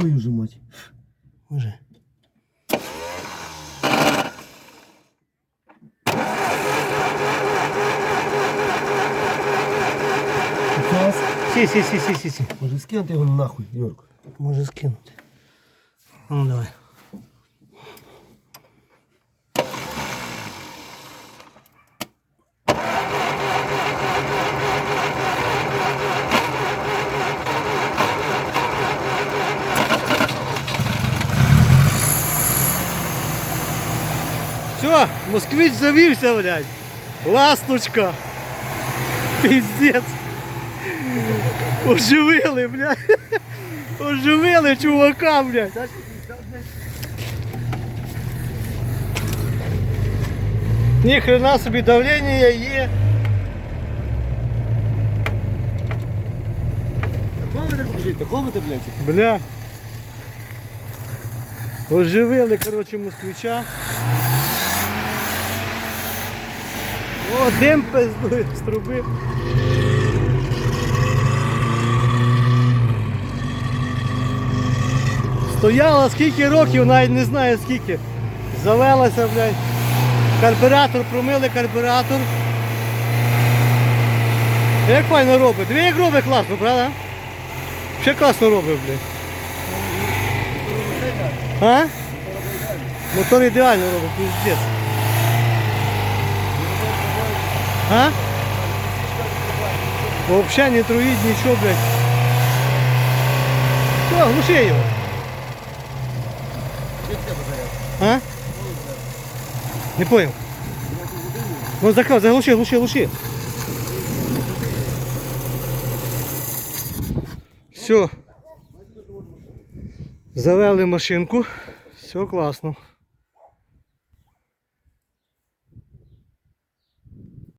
твою же мать. Може. Зараз. Сі, сі, сі, сі, сі, сі. Може скинути його нахуй, Йорк. Може скинути. Ну давай. Все, москвич завівся, блядь. Ласточка. Пиздец. Оживили, блядь. Оживили чувака, блядь. Ні хрена собі давлення є. Ти, блядь. Бля. Оживили, коротше, москвича. Дим пиздує з труби. Стояла скільки років, навіть не знаю скільки. Завелася, блядь. Карбюратор, промили карбюратор. Як файно робить. Диви, як робить класно, правда? Ще класно робить, блядь. А? Мотор ідеально робить, пиздец. А? Вообще не труїть нічого, блядь. Що, глуши його. А? Не понял. Ну закрой, заглуши, глуши, глуши. Все. Завели машинку. Все класно.